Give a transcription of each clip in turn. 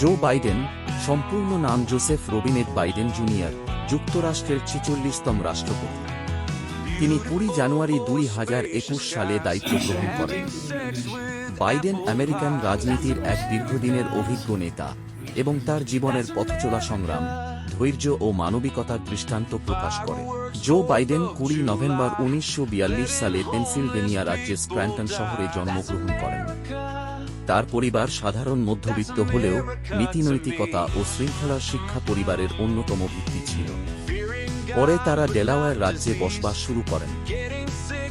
Joe Biden, সম্পূর্ণ নাম Joseph Robinette Biden junior, যুক্তরাষ্ট্রের ছিচল্লিশতম রাষ্ট্রপতি। তিনি কুড়ি জানুয়ারি দুই হাজার একুশ সালে দায়িত্ব গ্রহণ করেন। বাইডেন আমেরিকান রাজনীতির এক দীর্ঘদিনের অভিজ্ঞ নেতা এবং তার জীবনের পথচলা সংগ্রাম, ধৈর্য ও মানবিকতার দৃষ্টান্ত প্রকাশ করে। জো বাইডেন কুড়ি নভেম্বর উনিশশো বিয়াল্লিশ সালে পেনসিলভেনিয়া রাজ্যের স্ক্র্যান্টন শহরে জন্মগ্রহণ করেন। তার পরিবার সাধারণ মধ্যবিত্ত হলেও নীতিনৈতিকতা ও শৃঙ্খলার শিক্ষা পরিবারের অন্যতম ভিত্তি ছিল। পরে তারা ডেলাওয়ার রাজ্যে বসবাস শুরু করেন।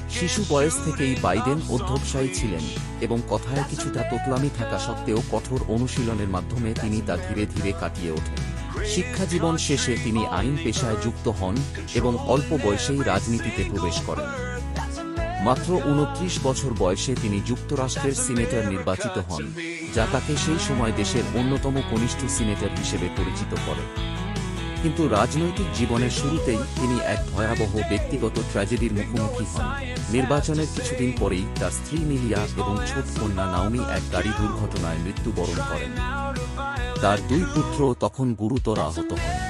শিশু বয়স থেকেই বাইডেন অধ্যবসায়ী ছিলেন এবং কথায় কিছুটা তোতলামি থাকা সত্ত্বেও কঠোর অনুশীলনের মাধ্যমে তিনি তা ধীরে ধীরে কাটিয়ে ওঠেন। শিক্ষা জীবন শেষে তিনি আইন পেশায় যুক্ত হন এবং অল্প বয়সেই রাজনীতিতে প্রবেশ করেন। মাত্র উনত্রিশ বছর বয়সে তিনি যুক্তরাষ্ট্রের সিনেটর নির্বাচিত হন, যা তাকে সেই সময় দেশের অন্যতম কনিষ্ঠ সিনেটর হিসেবে পরিচিত করে। কিন্তু রাজনৈতিক জীবনের শুরুতেই তিনি এক ভয়াবহ ব্যক্তিগত ট্র্যাজেডির মুখোমুখি হন। নির্বাচনের কিছুদিন পরেই তার স্ত্রী মিলিয়া এবং ছোট কন্যা নাওমি এক গাড়ি দুর্ঘটনায় মৃত্যুবরণ করেন। তার দুই পুত্র তখন গুরুতর আহত হন।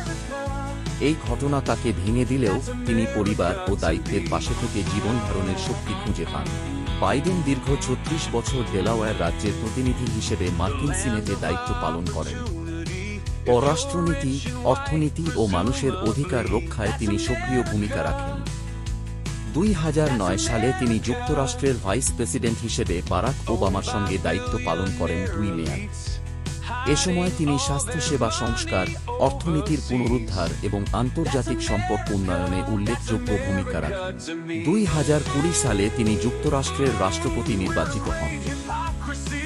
এই ঘটনা তাকে ভেঙে দিলেও তিনি পরিবার ও দায়িত্বের পাশে থেকে জীবন ধারণের শক্তি খুঁজে পান। বাইডেন দীর্ঘ ছত্রিশ বছর ডেলাওয়্যার রাজ্যের প্রতিনিধি হিসেবে মার্কিন সিনেটে দায়িত্ব পালন করেন। পররাষ্ট্রনীতি, অর্থনীতি ও মানুষের অধিকার রক্ষায় তিনি সক্রিয় ভূমিকা রাখেন। দুই হাজার নয় সালে তিনি যুক্তরাষ্ট্রের ভাইস প্রেসিডেন্ট হিসেবে বারাক ওবামার সঙ্গে দায়িত্ব পালন করেন দুই মেয়াদ। এ সময় তিনি স্বাস্থ্যসেবা সংস্কার, অর্থনীতির পুনরুদ্ধার এবং আন্তর্জাতিক সম্পর্ক উন্নয়নে উল্লেখযোগ্য ভূমিকা রাখেন। দুই হাজার কুড়ি সালে তিনি যুক্তরাষ্ট্রের রাষ্ট্রপতি নির্বাচিত হন।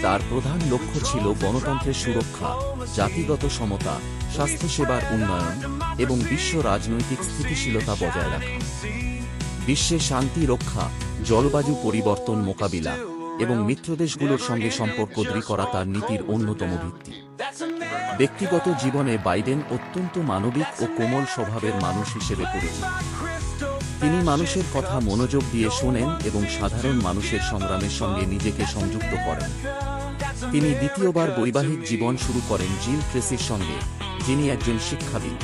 তার প্রধান লক্ষ্য ছিল গণতন্ত্রের সুরক্ষা, জাতিগত সমতা, স্বাস্থ্যসেবার উন্নয়ন এবং বিশ্ব রাজনৈতিক স্থিতিশীলতা বজায় রাখা। বিশ্বে শান্তি রক্ষা, জলবায়ু পরিবর্তন মোকাবিলা এবং মিত্রদেশগুলোর সঙ্গে সম্পর্ক দৃঢ় করা তার নীতির অন্যতম ভিত্তি। ব্যক্তিগত জীবনে বাইডেন অত্যন্ত মানবিক ও কোমল স্বভাবের মানুষ হিসেবে পরিচিত। তিনি মানুষের কথা মনোযোগ দিয়ে শোনেন এবং সাধারণ মানুষের সংগ্রামের সঙ্গে নিজেকে সংযুক্ত করেন। তিনি দ্বিতীয়বার বৈবাহিক জীবন শুরু করেন জিল ট্রেসির সঙ্গে, যিনি একজন শিক্ষাবিদ।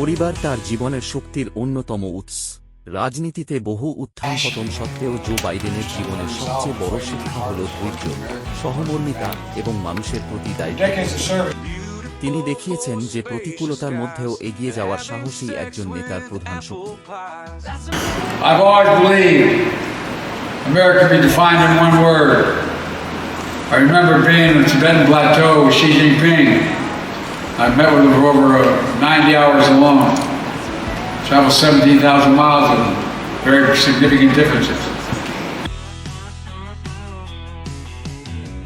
পরিবার তার জীবনের শক্তির অন্যতম উৎস। রাজনীতিতে বহু উত্থান পতন সত্ত্বেও জো বাইডেনের জীবনের সবচেয়ে বড় শিক্ষা হল ধৈর্য সহমর্মিতা এবং মানুষের প্রতি দায়িত্ব তিনি দেখিয়েছেন যে প্রতিকূলতার মধ্যেও এগিয়ে যাওয়ার সাহসী একজন নেতার প্রধান শক্তি। I remember being in the Tibetan Plateau with Traveled 17,000 miles and. Very significant differences.